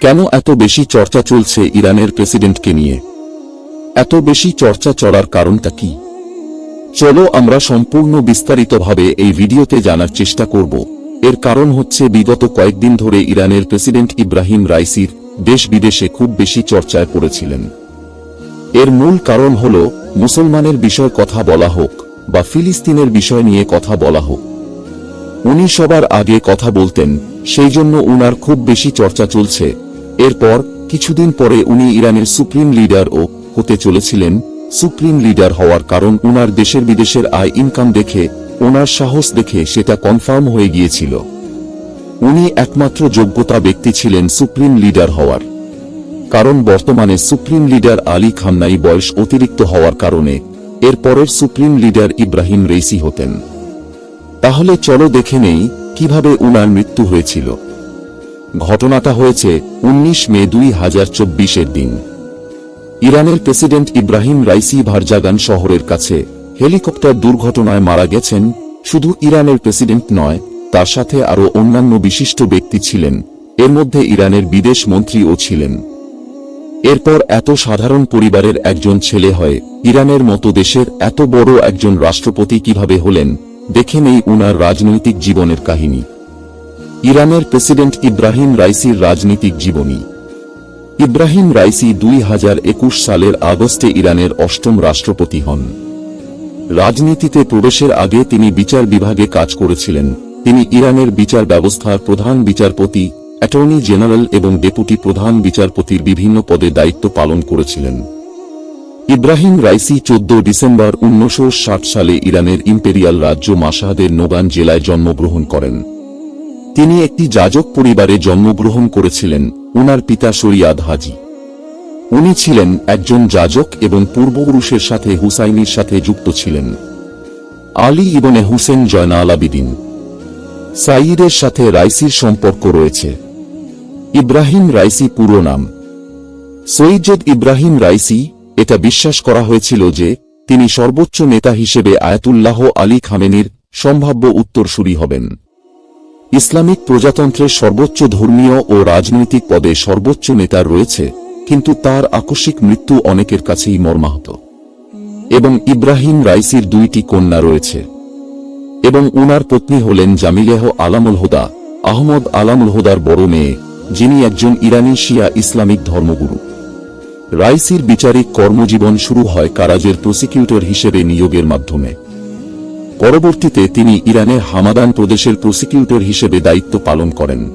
কেন এত বেশি চর্চা চলছে ইরানের প্রেসিডেন্টকে নিয়ে? এত বেশি চর্চা চলার কারণটা কি? চলো আমরা সম্পূর্ণ বিস্তারিতভাবে এই ভিডিওতে জানার চেষ্টা করব। এর কারণ হচ্ছে বিগত কয়েকদিন ধরে ইরানের প্রেসিডেন্ট ইব্রাহিম রাইসির দেশ বিদেশে খুব বেশি চর্চায় পড়েছিলেন। এর মূল কারণ হল, মুসলমানের বিষয় কথা বলা হোক বা ফিলিস্তিনের বিষয় নিয়ে কথা বলা হোক। উনি সবার আগে কথা বলতেন, সেই জন্য উনার খুব বেশি চর্চা চলছে এরপর কিছুদিন পরে উনি ইরানের সুপ্রিম লিডার ও হতে চলেছিলেন। সুপ্রিম লিডার হওয়ার কারণ উনার দেশের বিদেশের আয় ইনকাম দেখে, ওনার সাহস দেখে সেটা কনফার্ম হয়ে গিয়েছিল। উনি একমাত্র যোগ্যতা ব্যক্তি ছিলেন সুপ্রিম লিডার হওয়ার। কারণ বর্তমানে সুপ্রিম লিডার আলী খান্নাই বয়স অতিরিক্ত হওয়ার কারণে এর পরের সুপ্রিম লিডার ইব্রাহিম রেইসি হতেন। তাহলে চলো দেখে নেই কীভাবে উনার মৃত্যু হয়েছিল। ঘটনাটা হয়েছে ১৯ মে দুই হাজার চব্বিশের দিন। ইরানের প্রেসিডেন্ট ইব্রাহিম রাইসি ভারজাগান শহরের কাছে হেলিকপ্টার দুর্ঘটনায় মারা গেছেন শুধু ইরানের প্রেসিডেন্ট নয়, তার সাথে আরও অন্যান্য বিশিষ্ট ব্যক্তি ছিলেন, এর মধ্যে ইরানের বিদেশ মন্ত্রীও ছিলেন। এরপর এত সাধারণ পরিবারের একজন ছেলে হয়, ইরানের মতো দেশের এত বড় একজন রাষ্ট্রপতি কীভাবে হলেন, দেখে নেই উনার রাজনৈতিক জীবনের কাহিনী। ইরানের প্রেসিডেন্ট ইব্রাহিম রাইসির রাজনৈতিক জীবনী। ইব্রাহিম রাইসি দুই হাজার একুশ সালের আগস্টে ইরানের অষ্টম রাষ্ট্রপতি হন। রাজনীতিতে প্রবেশের আগে তিনি বিচার বিভাগে কাজ করেছিলেন। তিনি ইরানের বিচার ব্যবস্থার প্রধান বিচারপতি, অ্যাটর্নি জেনারেল এবং ডেপুটি প্রধান বিচারপতির বিভিন্ন পদে দায়িত্ব পালন করেছিলেন। ইব্রাহিম রাইসি চোদ্দ ডিসেম্বর উনিশশো ষাট সালে ইরানের ইম্পেরিয়াল রাজ্য মাসাহাদের নোগান জেলায় জন্মগ্রহণ করেন। তিনি একটি যাজক পরিবারে জন্মগ্রহণ করেছিলেন, উনার পিতা শরিয়াদ হাজি। উনি ছিলেন একজন যাজক এবং পূর্বপুরুষের সাথে হুসাইনির সাথে যুক্ত ছিলেন। আলী ইবনে হুসেন জয়নাল আবিদিন সাইদের সাথে রাইসির সম্পর্ক রয়েছে। ইব্রাহিম রাইসি পুরো নাম। সৈয়দ ইব্রাহিম রাইসি, এটা বিশ্বাস করা হয়েছিল যে, তিনি সর্বোচ্চ নেতা হিসেবে আয়াতুল্লাহ আলী খামেনির সম্ভাব্য উত্তরসূরি হবেন। ইসলামিক প্রজাতন্ত্রের সর্বোচ্চ ধর্মীয় ও রাজনৈতিক পদে সর্বোচ্চ নেতার রয়েছে, কিন্তু তার আকস্মিক মৃত্যু অনেকের কাছেই মর্মাহত। এবং ইব্রাহিম রাইসির দুইটি কন্যা রয়েছে। এবং উনার পত্নী হলেন জামিলেহ আলামুল হুদা, আহমদ আলামুল হুদার বড় মেয়ে, যিনি একজন ইরানি শিয়া ইসলামিক ধর্মগুরু। রাইসির বিচারিক কর্মজীবন শুরু হয় কারাজের প্রসিকিউটর হিসেবে নিয়োগের মাধ্যমে। পরবর্তীতে তিনি ইরানের হামাদান প্রদেশের প্রসিকিউটর হিসেবে দায়িত্ব পালন করেন।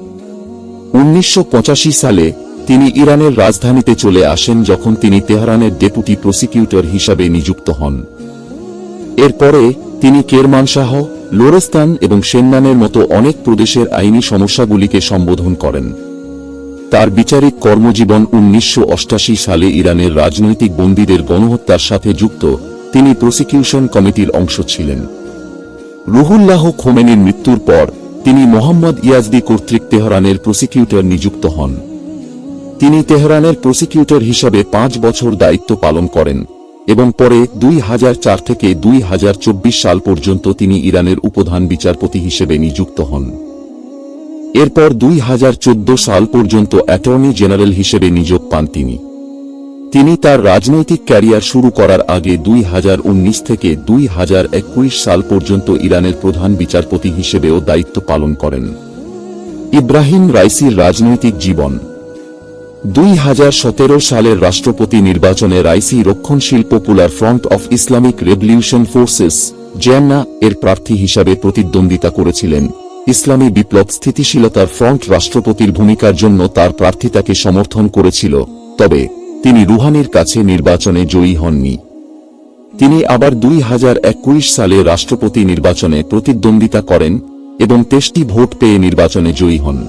উনিশশো পঁচাশি সালে তিনি ইরানের রাজধানীতে চলে আসেন যখন তিনি তেহরানের ডেপুটি প্রসিকিউটর হিসাবে নিযুক্ত হন। এরপরে তিনি কেরমানশাহ, লোরেস্তান এবং সেন্নানের মতো অনেক প্রদেশের আইনি সমস্যাগুলিকে সম্বোধন করেন। তার বিচারিক কর্মজীবন উনিশশো সালে ইরানের রাজনৈতিক বন্দীদের গণহত্যার সাথে যুক্ত তিনি প্রসিকিউশন কমিটির অংশ ছিলেন। রুহুল্লাহ খোমেনির মৃত্যুর পর তিনি মোহাম্মদ ইয়াজদি কর্তৃক তেহরানের প্রসিকিউটর নিযুক্ত হন। তিনি তেহরানের প্রসিকিউটর হিসাবে পাঁচ বছর দায়িত্ব পালন করেন এবং পরে দুই হাজার চার থেকে দুই হাজার চব্বিশ সাল পর্যন্ত তিনি ইরানের উপধান বিচারপতি হিসেবে নিযুক্ত হন। এরপর দুই হাজার চোদ্দ সাল পর্যন্ত অ্যাটর্নি জেনারেল হিসেবে নিয়োগ পান তিনি। তিনি তার রাজনৈতিক ক্যারিয়ার শুরু করার আগে দুই হাজার উনিশ থেকে দুই হাজার একুশ সাল পর্যন্ত ইরানের প্রধান বিচারপতি হিসেবেও দায়িত্ব পালন করেন। ইব্রাহিম রাইসির রাজনৈতিক জীবন। দুই হাজার সতেরো সালের রাষ্ট্রপতি নির্বাচনে রাইসি রক্ষণশীল popular front of Islamic revolution forces, জেন্না, এর প্রার্থী হিসাবে প্রতিদ্বন্দ্বিতা করেছিলেন। ইসলামী বিপ্লব স্থিতিশীলতার ফ্রন্ট রাষ্ট্রপতির ভূমিকার জন্য তার প্রার্থিতাকে সমর্থন করেছিল। তবে তিনি রুহানির কাছে নির্বাচনে জয়ী হননি। তিনি আবার দুই হাজার একুশ সালে রাষ্ট্রপতি নির্বাচনে প্রতিদ্বন্দ্বিতা করেন এবং তেষ্টি ভোট পেয়ে নির্বাচনে জয়ী হন।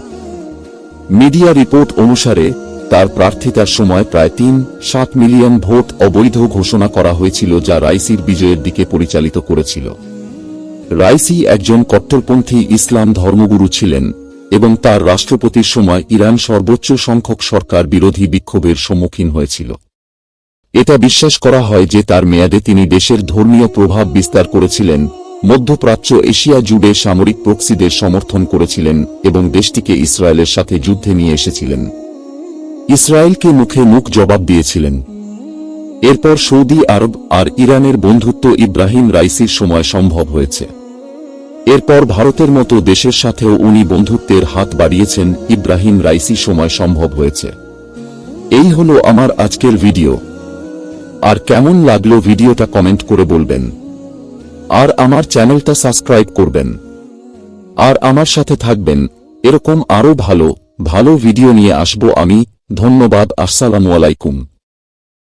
মিডিয়া রিপোর্ট অনুসারে, তার প্রার্থিতার সময় প্রায় তিন, সাত মিলিয়ন ভোট অবৈধ ঘোষণা করা হয়েছিল যা রাইসির বিজয়ের দিকে পরিচালিত করেছিল। রাইসি একজন কট্টরপন্থী ইসলাম ধর্মগুরু ছিলেন। এবং তার রাষ্ট্রপতির সময় ইরান সর্বোচ্চ সংখ্যক সরকার বিরোধী বিক্ষোভের সম্মুখীন হয়েছিল। এটা বিশ্বাস করা হয় যে তার মেয়াদে তিনি দেশের ধর্মীয় প্রভাব বিস্তার করেছিলেন, মধ্যপ্রাচ্য এশিয়া জুড়ে সামরিক প্রক্সিদের সমর্থন করেছিলেন এবং দেশটিকে ইসরায়েলের সাথে যুদ্ধে নিয়ে এসেছিলেন। ইসরায়েলকে মুখে মুখ জবাব দিয়েছিলেন। এরপর সৌদি আরব আর ইরানের বন্ধুত্ব ইব্রাহিম রাইসির সময় সম্ভব হয়েছে। এরপর ভারতের মতো দেশের সাথেও উনি বন্ধুত্বের হাত বাড়িয়েছেন ইব্রাহিম রাইসি সময় সম্ভব হয়েছে। এই হলো আমার আজকের ভিডিও। আর কেমন লাগল ভিডিওটা কমেন্ট করে বলবেন। আর আমার চ্যানেলটা সাবস্ক্রাইব করবেন। আর আমার সাথে থাকবেন। এরকম আরও ভালো ভালো ভিডিও নিয়ে আসব আমি। ধন্যবাদ, আসসালামু আলাইকুম।